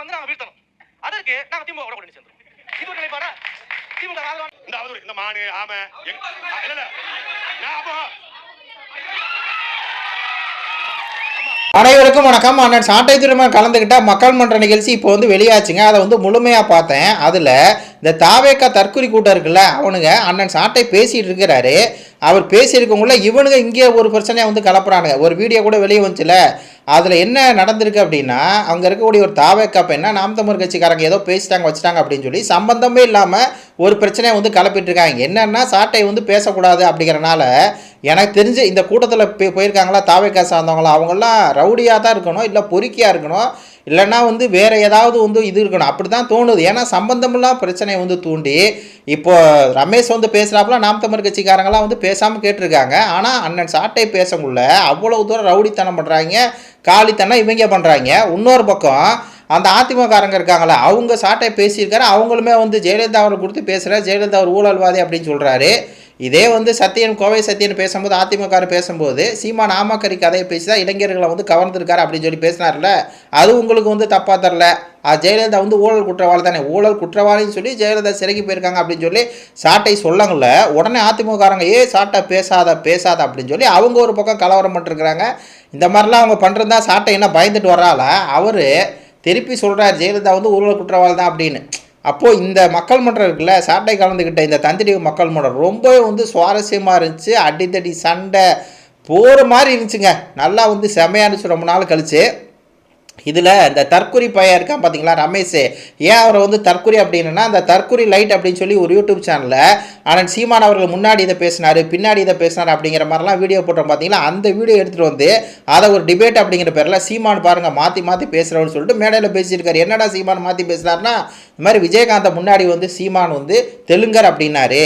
வந்து நாங்க வீழ்த்தணும். அதற்கு நாங்க திமுக கூட சேர்ந்தோம் இது ஒரு நிலைப்பாடா திமுக இந்த அவதூறு இந்த மானு ஆமை இல்ல அனைவருக்கும் வணக்கம். அண்ணன் சாட்டை திருமணம் கலந்துக்கிட்ட மக்கள் மன்ற நிகழ்ச்சி இப்போ வந்து வெளியாச்சுங்க. அதை வந்து முழுமையாக பார்த்தேன். அதில் இந்த தாவேக்கா தற்குறி கூட்டம் இருக்குல்ல அவனுங்க அண்ணன் சாட்டை பேசிகிட்டு இருக்கிறாரு. அவர் பேசியிருக்கவங்கள இவனுங்க இங்கே ஒரு பிரச்சனையை வந்து கலப்புறானுங்க. ஒரு வீடியோ கூட வெளியே வந்துச்சுல. அதில் என்ன நடந்திருக்கு அப்படின்னா அங்கே இருக்கக்கூடிய ஒரு தாவேக்கா பையனா நாம் தமிழ் கட்சிக்காரங்க ஏதோ பேசிட்டாங்க வச்சுட்டாங்க அப்படின்னு சொல்லி சம்பந்தமே இல்லாமல் ஒரு பிரச்சனையை வந்து கிளப்பிட்டு இருக்காங்க. என்னென்னா சாட்டை வந்து பேசக்கூடாது அப்படிங்கிறனால எனக்கு தெரிஞ்சு இந்த கூட்டத்தில் போய் போயிருக்காங்களா தாவேக்கா சார்ந்தவங்களா அவங்களாம் ரவுடியாக தான் இருக்கணும் இல்லை பொறுக்கியாக இருக்கணும். இல்லைன்னா வந்து வேறு ஏதாவது வந்து இது இருக்கணும். அப்படி தான் தோணுது. ஏன்னா சம்பந்தமெல்லாம் பிரச்சனையை வந்து தூண்டி இப்போ ரமேஷ் வந்து பேசுகிறாப்புல நாம் தமிழ் கட்சிக்காரங்களாம் வந்து பேசாமல் கேட்டிருக்காங்க. ஆனால் அண்ணன் சாட்டை பேசக்குள்ள அவ்வளோ தூரம் ரவுடித்தனம் பண்ணுறாங்க காலித்தனம் இவங்க பண்ணுறாங்க இன்னொரு பக்கம் அந்த அதிமுககாரங்க இருக்காங்களே அவங்க சாட்டை பேசியிருக்காரு. அவங்களுமே வந்து ஜெயலலிதா அவரை கொடுத்து பேசுகிறார் ஜெயலலிதா ஒரு ஊழல்வாதி அப்படின்னு சொல்கிறாரு இதே வந்து சத்தியன் கோவை சத்தியன் பேசும்போது அதிமுக பேசும்போது சீமான் ஆமாக்கரி கதையை பேசி தான் இளைஞர்களை வந்து கவர்ந்துருக்காரு அப்படின்னு சொல்லி பேசினார்ல அது உங்களுக்கு வந்து தப்பாக தரல. அது ஜெயலலிதா வந்து ஊழல் குற்றவாளி தானே. ஊழல் குற்றவாளின்னு சொல்லி ஜெயலலிதா சிறைக்கு போயிருக்காங்க அப்படின்னு சொல்லி சாட்டை சொல்லங்கள்ல உடனே அதிமுககாரங்க ஏ சாட்டை பேசாத பேசாத அப்படின்னு சொல்லி அவங்க ஒரு பக்கம் கலவரம் பண்ணிருக்கிறாங்க. இந்த மாதிரிலாம் அவங்க பண்ணுறது தான் சாட்டை என்ன பயந்துட்டு வர்றால அவர் திருப்பி சொல்கிறார் ஜெயலலிதா வந்து ஊழல் குற்றவாளி தான் அப்படின்னு. அப்போது இந்த மக்கள் மன்றம் இருக்குல்ல சாட்டை கலந்துக்கிட்ட இந்த தந்திரி மக்கள் மன்றம் ரொம்பவே வந்து சுவாரஸ்யமாக இருந்துச்சு. அடித்தடி சண்டை போகிற மாதிரி இருந்துச்சுங்க. நல்லா வந்து செமையாக இருந்துச்சு. ரொம்ப நாள் கழிச்சு. இதில் இந்த தற்குறி பையன் இருக்கான் பார்த்தீங்களா ரமேஷ். ஏன் அவரை வந்து தற்குறி அப்படின்னா அந்த தற்குறி லைட் அப்படின்னு சொல்லி ஒரு யூடியூப் சேனலில் ஆனால் சீமான் அவர்கள் முன்னாடி இதை பேசினார் பின்னாடி இதை பேசினார் அப்படிங்கிற மாதிரிலாம் வீடியோ போட்டோம் பார்த்தீங்களா அந்த வீடியோ எடுத்துகிட்டு வந்து அதை ஒரு டிபேட் அப்படிங்கிற பேரில் சீமான் பாருங்கள் மாற்றி மாற்றி பேசுகிறவன்னு சொல்லிட்டு மேடையில் பேசியிருக்காரு. என்னடா சீமான் மாற்றி பேசுகிறாருன்னா இந்த மாதிரி விஜயகாந்தை முன்னாடி வந்து சீமான் வந்து தெலுங்கர் அப்படின்னாரு.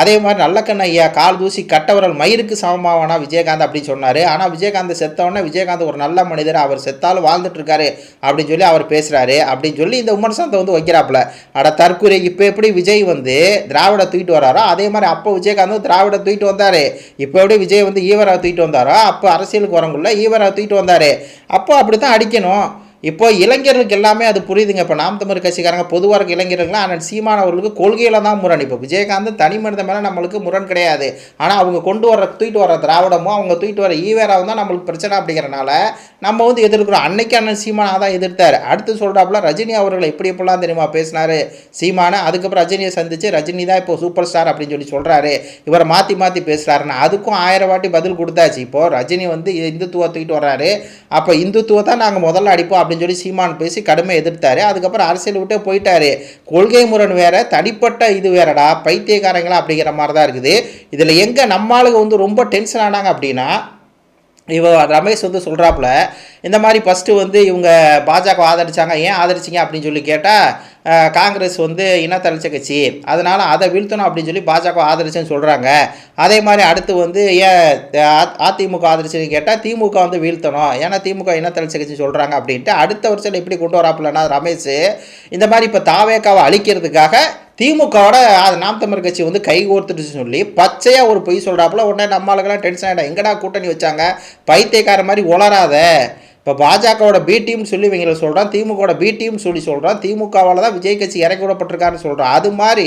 அதே மாதிரி நல்லக்கண்ண ஐயா கால் தூசி கட்டவரல் மயிருக்கு சமமாவானா விஜயகாந்த் அப்படின்னு சொன்னார். ஆனால் விஜயகாந்த் செத்தவொடனே விஜயகாந்த் ஒரு நல்ல மனிதர் அவர் செத்தாலும் வாழ்ந்துட்டு இருக்காரு. அப்படின்னு சொல்லி அவர் பேசுகிறாரு அப்படின்னு சொல்லி இந்த விமர்சனத்தை வந்து வைக்கிறாப்புல. அட தற்கொலை இப்போ எப்படி விஜய் வந்து திராவிட தூக்கிட்டு வராரோ அதே மாதிரி அப்போ விஜயகாந்த் திராவிட தூக்கிட்டு வந்தார். இப்போ எப்படி விஜய் வந்து ஈவரா தூக்கிட்டு வந்தாரோ அப்போ அரசியலுக்கு வரங்குள்ள ஈவரா தூக்கிட்டு வந்தார். அப்போ அப்படி தான் அடிக்கணும். இப்போ இளைஞர்களுக்கு எல்லாமே அது புரியுதுங்க. இப்போ நாம் தமிழ் கட்சிக்காரங்க பொதுவாக இருக்க இளைஞர்கள்லாம் ஆனால் சீமான் அவர்களுக்கு கொள்கையில் தான் முரண். இப்போ விஜயகாந்த் தனி மனித மேலே நம்மளுக்கு முரண் கிடையாது. ஆனால் அவங்க கொண்டு வர தூக்கிட்டு வர திராவிடமும் அவங்க தூக்கிட்டு வர ஈவேராவும் தான் நம்மளுக்கு பிரச்சனை அப்படிங்கிறனால நம்ம வந்து எதிர்க்கிறோம். அன்னைக்கு அண்ணன் சீமானா தான் எதிர்த்தார். அடுத்து சொல்கிறாப்புல ரஜினி அவர்களை எப்படி எப்படிலாம் தெரியுமா பேசினாரு? சீமானை அதுக்கப்புறம் ரஜினியை சந்தித்து ரஜினி தான் இப்போ சூப்பர் ஸ்டார் அப்படின்னு சொல்லி சொல்கிறாரு இவரை மாற்றி மாற்றி பேசுகிறாருன்னு அதுக்கும் ஆயிரம் வாட்டி பதில் கொடுத்தாச்சு. இப்போது ரஜினி வந்து இந்துத்துவ தூக்கிட்டு வர்றாரு. அப்போ இந்துத்துவ தான் நாங்கள் முதல்ல அடிப்போம் அப்படின்னு சொல்லி சீமான் பேசி கடுமையாக எதிர்த்தார். அதுக்கப்புறம் அரசியல் விட்டே போயிட்டாரு. கொள்கை முரண் வேற தனிப்பட்ட இது வேறடா பைத்தியக்காரங்களா அப்படிங்கிற மாதிரி தான் இருக்குது. இதில் எங்கே நம்ம ஆளுங்க வந்து ரொம்ப டென்ஷன் ஆனாங்க அப்படின்னா இவ ரமேஷ் வந்து சொல்கிறாப்புல இந்த மாதிரி ஃபஸ்ட்டு வந்து இவங்க பாஜக ஆதரிச்சாங்க ஏன் ஆதரிச்சிங்க அப்படின்னு சொல்லி கேட்டால் காங்கிரஸ் வந்து இனத்தளர்ச்சி கட்சி. அதனால் அதை வீழ்த்தணும் அப்படின்னு சொல்லி பாஜக ஆதரிச்சுன்னு சொல்கிறாங்க அதே மாதிரி அடுத்து வந்து ஏன் அ- அதிமுக ஆதரிச்சுன்னு கேட்டால் திமுக வந்து வீழ்த்தணும். ஏன்னா திமுக இனத்தளர்ச்சி கட்சி சொல்கிறாங்க அப்படின்ட்டு அடுத்த வருஷம் எப்படி கொண்டு வராப்புலன்னா ரமேஷ் இந்த மாதிரி இப்போ தாவேக்காவை அழிக்கிறதுக்காக திமுகவோட அது நாம் தமிழ் கட்சி வந்து கை கோர்த்துட்டு சொல்லி பச்சையாக ஒரு பொய் சொல்கிறாப்புல உடனே நம்ம ஆளுக்கெல்லாம் டென்ஷன் ஆகிடும் எங்கடா கூட்டணி வச்சாங்க? பைத்தியக்கார மாதிரி உளராத இப்போ பாஜகவோட பி டீம்னு சொல்லி இவங்களை சொல்கிறான் திமுகவோட பி டீம்னு சொல்லி சொல்கிறான் திமுகவால் தான் விஜய் கட்சி இறக்கி விடப்பட்டிருக்காருன்னு சொல்கிறான் அது மாதிரி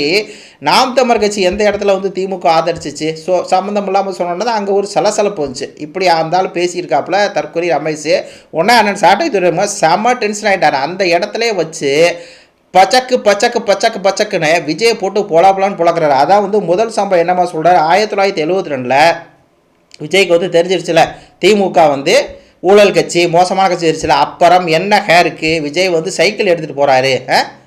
நாம் தமிழ் கட்சி எந்த இடத்துல வந்து திமுக ஆதரிச்சிச்சு? ஸோ சம்மந்தம் இல்லாமல் சொன்னோன்னா அங்கே ஒரு சலசலப்பு வந்துச்சு. இப்படி இருந்தாலும் பேசியிருக்காப்புல தற்கொலை ரமேஷ். உடனே அண்ணன் சாட்டை துறை செம்ம டென்ஷன் ஆகிட்டார் அந்த இடத்துல வச்சு பச்சக்கு பச்சக்கு பச்சக்கு பச்சக்குன்னு விஜயை போட்டு பொலாப்பலான்னு புழக்கிறாரு. அதான் வந்து முதல் சம்பவம் என்னமா சொல்கிறார் ஆயிரத்தி தொள்ளாயிரத்தி எழுபத்தி ரெண்டில் விஜய்க்கு வந்து தெரிஞ்சிருச்சுல திமுக வந்து ஊழல் கட்சி மோசமான கட்சி இருச்சுல அப்புறம் என்ன ஹேருக்கு விஜய் வந்து சைக்கிள் எடுத்துகிட்டு போகிறாரு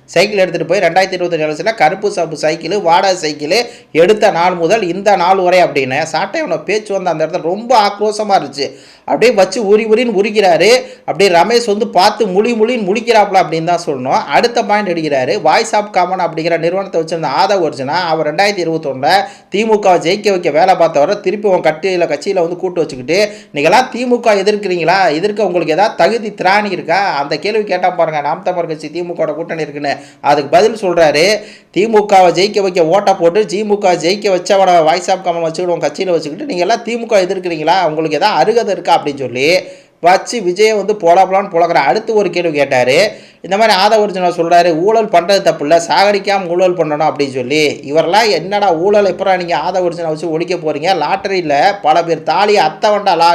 சைக்கிள் எடுத்துகிட்டு போய் ரெண்டாயிரத்தி இருபத்தஞ்சு வருஷத்தில் கருப்பு சாப்பு சைக்கிள் வாடகை சைக்கிள் எடுத்த நாள் முதல் இந்த நாள் வரை அப்படின்னு. சாட்டையோட பேச்சு வந்து அந்த இடத்துல ரொம்ப ஆக்ரோஷமாக இருந்துச்சு. அப்படியே வச்சு உரி உரின்னு உரிக்கிறாரு. அப்படியே ரமேஷ் வந்து பார்த்து முழி முழின்னு முழிக்கிறாப்புல அப்படின்னு தான் சொல்லணும். அடுத்த பாயிண்ட் எடுக்கிறாரு. வாய்ஸ் ஆஃப் காமன் அப்படிங்கிற நிறுவனத்தை வச்சிருந்த ஆதவ் ஒரிஜினா அவர் ரெண்டாயிரத்தி இருபத்தொன்னில் திமுக ஜெயிக்க வைக்க வேலை பார்த்தவரை திருப்பி உன் கட்டியில் கட்சியில் வந்து கூட்டு வச்சுக்கிட்டு நீங்களாம் திமுக எதிர்க்கிறீங்களா? எதிர்க்க உங்களுக்கு ஏதாவது தகுதி திராணி இருக்கா? அந்த கேள்வி கேட்டால் பாருங்கள் நாம் தமிழர் கட்சி திமுகவோட கூட்டணி இருக்குன்னு. அதுக்கு பதில் சொல்கிறாரு திமுகவை ஜெயிக்க வைக்க ஓட்டை போட்டு திமுக ஜெயிக்க வச்சவனை வாய்ஸ் ஆஃப் காமன் வச்சுக்கிட்டு உன் கட்சியில் வச்சுக்கிட்டு நீங்கள் எல்லாம் திமுக எதிர்க்கிறீங்களா? உங்களுக்கு ஏதாவது அருகதை இருக்கா? அப்படின்னு சொல்லி வச்சு விஜயை வந்து போலாப்பலான்னு புழக்கிற அடுத்து ஒரு கேள்வி கேட்டார். இந்த மாதிரி ஆத ஒரிஜினல் சொல்கிறாரு ஊழல் பண்ணுறது தப்பு இல்லை சாகடிக்காமல் ஊழல் பண்ணணும் அப்படின்னு சொல்லி. இவரெல்லாம் என்னடா ஊழல் எப்போ நீங்கள் ஆத ஒரிஜினல் வச்சு ஒழிக்க போகிறீங்க லாட்டரியில் பல பேர் தாலி அத்தை வண்டா லா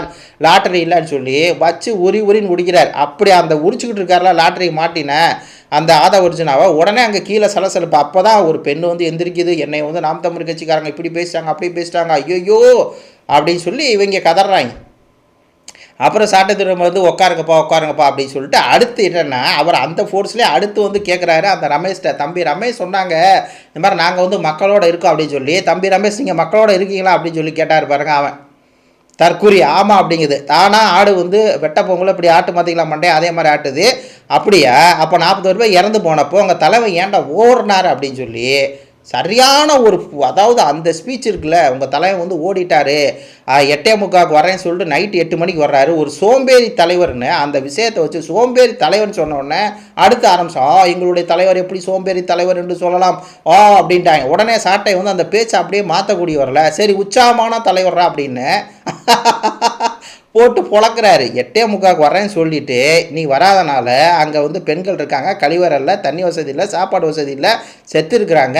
லாட்டரி இல்லைன்னு சொல்லி வச்சு உரி உரின்னு உடிக்கிறார் அப்படி அந்த உரிச்சுக்கிட்டு இருக்கார்ல லாட்டரி மாட்டினேன் அந்த ஆத ஒரிஜினாவை உடனே அங்கே கீழே சலசலப்பு. அப்போ தான் ஒரு பெண்ணு வந்து எந்திரிக்குது என்னை வந்து நாம் தமிழ் கட்சிக்காரங்க இப்படி பேசிட்டாங்க அப்படி பேசிட்டாங்க ஐயோ அப்படின்னு சொல்லி இவங்க கதறாங்க. அப்புறம் சாட்டத்திரம் வந்து உட்காருங்கப்பா உட்காருங்கப்பா அப்படின்னு சொல்லிட்டு அடுத்து என்னென்னா அவர் அந்த ஃபோர்ஸ்லேயே அடுத்து வந்து கேட்குறாரு அந்த ரமேஷ்கிட்ட தம்பி ரமேஷ் சொன்னாங்க இந்த மாதிரி நாங்கள் வந்து மக்களோட இருக்கோம் அப்படின்னு சொல்லி தம்பி ரமேஷ் நீங்கள் மக்களோட இருக்கீங்களா? அப்படின்னு சொல்லி கேட்டார் பாருங்க அவன். தற்கூரி ஆமாம் அப்படிங்குது. ஆனால் ஆடு வந்து வெட்ட பொங்கல் இப்படி ஆட்டு மாற்றிக்கலாம் மண்டே அதே மாதிரி ஆட்டுது. அப்படியா? அப்போ நாற்பது ரூபாய் இறந்து போனப்போ உங்கள் தலைவன் ஏன்டா ஓடுனார்? அப்படின்னு சொல்லி சரியான ஒரு அதாவது அந்த ஸ்பீச் இருக்குல்ல உங்கள் தலைவன் வந்து ஓடிட்டாரு. எட்டே முக்காவுக்கு வரேன்னு சொல்லிட்டு நைட்டு எட்டு மணிக்கு வர்றாரு. ஒரு சோம்பேறி தலைவர்னு அந்த விஷயத்தை வச்சு சோம்பேறி தலைவர்னு சொன்னோடனே அடுத்து ஆரம்பிச்சோம் ஆ எங்களுடைய தலைவர் எப்படி சோம்பேறி தலைவர் என்று சொல்லலாம். ஆ அப்படின்ட்டாங்க. உடனே சாட்டை வந்து அந்த பேச்சை அப்படியே மாற்றக்கூடிய வரல சரி உச்சாமான தலைவரா அப்படின்னு. போட்டு பொழக்கிறாரு. எட்டே முக்காவுக்கு வரேன்னு சொல்லிட்டு நீ வராதனால அங்கே வந்து பெண்கள் இருக்காங்க. கழிவறையில் தண்ணி வசதி இல்லை சாப்பாடு வசதி இல்லை செத்து இருக்கிறாங்க.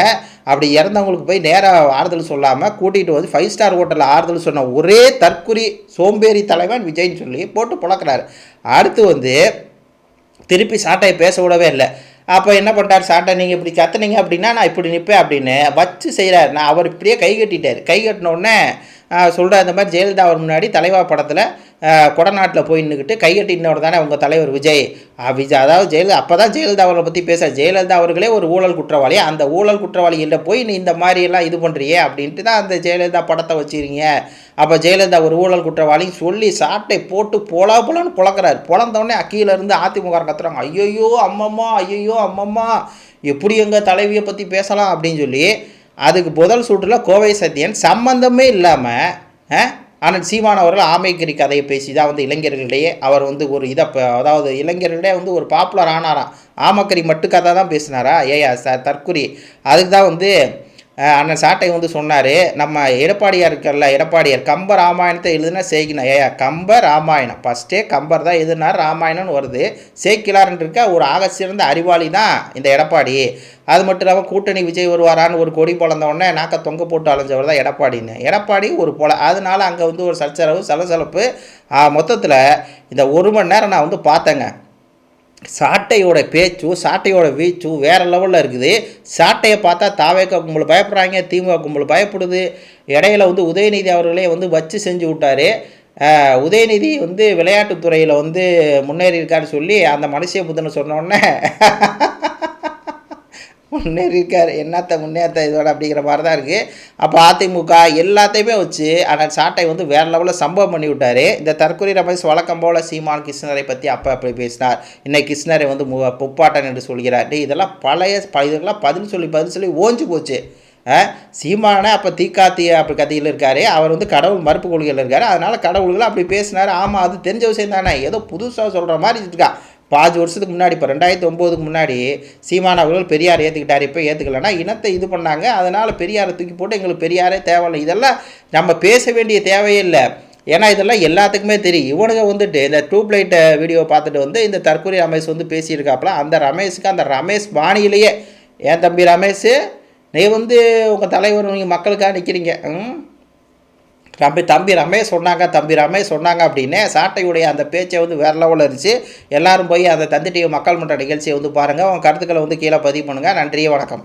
அப்படி இறந்தவங்களுக்கு போய் நேராக ஆறுதல் சொல்லாமல் கூட்டிகிட்டு வந்து ஃபைவ் ஸ்டார் ஹோட்டலில் ஆறுதல் சொன்ன ஒரே தற்குறி சோம்பேறி தலைவன் விஜய்னு சொல்லி போட்டு பொழக்கிறாரு. அடுத்து வந்து திருப்பி சாட்டையை பேச விடவே இல்லை. அப்போ என்ன பண்ணிட்டார் சாட்டை? நீங்கள் இப்படி கத்துனீங்க அப்படின்னா நான் இப்படி நிற்பேன் அப்படின்னு வச்சு செய்கிறாரு நான் அவர் இப்படியே கை கட்டிட்டார். கை கட்டினோடனே சொல்கிற இந்த மாதிரி ஜெயலலிதா அவர் முன்னாடி தலைவா படத்தில் கொடநாட்டில் போய் நின்றுக்கிட்டு கையெட்டினோட தானே உங்கள் தலைவர் விஜய். விஜய் அதாவது ஜெயலலிதா அப்போ தான் ஜெயலலிதா அவர்களை பற்றி பேச ஜெயலலிதா அவர்களே ஒரு ஊழல் குற்றவாளி. அந்த ஊழல் குற்றவாளிகிட்ட போய் நீ இந்த மாதிரியெல்லாம் இது பண்ணுறியே அப்படின்ட்டு தான் அந்த ஜெயலலிதா படத்தை வச்சுருங்க அப்போ ஜெயலலிதா ஒரு ஊழல் குற்றவாளின்னு சொல்லி சாட்டை போட்டு போலா பொலன்னு பொழக்கிறாரு பொழந்தோடனே அக்கீலேருந்து அதிமுக கத்துறாங்க. ஐயோ அம்மம்மா ஐயோ அம்மம்மா எப்படி எங்கள் தலைவியை பற்றி பேசலாம்? அப்படின்னு சொல்லி அதுக்கு முதல் சூட்டில் கோவை சத்யன் சம்பந்தமே இல்லாமல் ஆனால் சீமான் அவர்கள் ஆமைக்கிரி கதையை பேசி தான் வந்து இளைஞர்களிடையே அவர் வந்து ஒரு இதை அதாவது இளைஞர்களிடையே வந்து ஒரு பாப்புலர் ஆனாராம். ஆமக்கரி மட்டு கதை தான் பேசினாரா? ஏயா ச தற்குறி. அதுக்கு தான் வந்து அண்ணன் சாட்டை வந்து சொன்னார் நம்ம எடப்பாடியார் இருக்கல எடப்பாடியார் கம்ப ராமாயணத்தை எழுதுனா சேக்கினா ஏயா கம்ப ராமாயணம். ஃபஸ்ட்டே கம்பர் தான் எழுதுனா ராமாயணம்னு வருது. சேக்கிலார்னு இருக்க ஒரு ஆக சிறந்த அறிவாளி தான் இந்த எடப்பாடி. அது மட்டும் இல்லாமல் கூட்டணி விஜய் வருவாரான்னு ஒரு கொடி பிறந்தவொடனே நாக்க தொங்க போட்டு அலைஞ்சவர் தான் எடப்பாடின்னு. எடப்பாடி ஒரு பொல அதனால அங்கே வந்து ஒரு சச்சரவு சலசலப்பு. மொத்தத்தில் இந்த ஒரு மணி நேரம் நான் வந்து பார்த்தேங்க. சாட்டையோட பேச்சும் சாட்டையோட வீச்சும் வேறு லெவலில் இருக்குது. சாட்டையை பார்த்தா தாவேக்கா கும்பல் பயப்படுறாங்க திமுக கும்பல் பயப்படுது. இடையில வந்து உதயநிதி அவர்களே வந்து வச்சு செஞ்சு விட்டார். உதயநிதி வந்து விளையாட்டுத்துறையில் வந்து முன்னேறி இருக்காருன்னு சொல்லி அந்த மனுஷிய புத்தனை சொன்னோடனே முன்னேறியிருக்கார். முன்னேறி இருக்கார் என்னத்த முன்னேற்ற இதோட அப்படிங்கிற மாதிரி தான் இருக்குது அப்போ அதிமுக எல்லாத்தையுமே வச்சு ஆனால் சாட்டை வந்து வேறு லெவலில் சம்பவம் பண்ணி விட்டார். இந்த தற்கொலை ரமேஷ் வழக்கம் போல் சீமான் கிருஷ்ணரை பற்றி அப்போ அப்படி பேசினார். இன்னைக்கு கிருஷ்ணரை வந்து மு புப்பாட்டன் என்று சொல்கிறார். இதெல்லாம் பழைய இதெல்லாம் பதில் சொல்லி பதில் சொல்லி ஓஞ்சு போச்சு. ஆ, சீமானே அப்போ தீக்காத்தி அப்படி கதையில் இருக்காரு. அவர் வந்து கடவுள் மறுப்பு கொள்கையில் இருக்காரு. அதனால் கடவுள்களை அப்படி பேசினார். ஆமாம் அது தெரிஞ்ச விஷயம் தானே. ஏதோ புதுசாக சொல்கிற மாதிரி இருக்கா பாஞ்சு வருஷத்துக்கு முன்னாடி இப்போ ரெண்டாயிரத்தி ஒம்போதுக்கு முன்னாடி சீமான் அவர்கள் பெரியார் ஏற்றுக்கிட்டார் இப்போ ஏற்றுக்கலன்னா இனத்தை இது பண்ணாங்க. அதனால் பெரியாரை தூக்கி போட்டு எங்களுக்கு பெரியாரே தேவையில்லை. இதெல்லாம் நம்ம பேச வேண்டிய தேவையே இல்லை. ஏன்னா இதெல்லாம் எல்லாத்துக்குமே தெரியும். இவனுங்க வந்துட்டு இந்த டியூப்லைட்டை வீடியோ பார்த்துட்டு வந்து இந்த தற்கொலை ரமேஷ் வந்து பேசியிருக்காப்புல அந்த ரமேஷுக்கு அந்த ரமேஷ் பாணியிலேயே ஏன் தம்பி ரமேஷ் நீ வந்து உங்கள் தலைவர் நீங்கள் மக்களுக்காக நிற்கிறீங்க ம்? தம்பி தம்பி ரமேஷ் சொன்னாங்க தம்பி ரமேஷ் சொன்னாங்க அப்படின்னு சாட்டையுடைய அந்த பேச்சை வந்து வேற லெவலில் இருந்துச்சு. எல்லாரும் போய் அந்த தந்தி டிவி மக்கள் மன்ற நிகழ்ச்சியை வந்து பாருங்கள் உங்கள் கருத்துக்களை வந்து கீழே பதிவு பண்ணுங்கள் நன்றி வணக்கம்.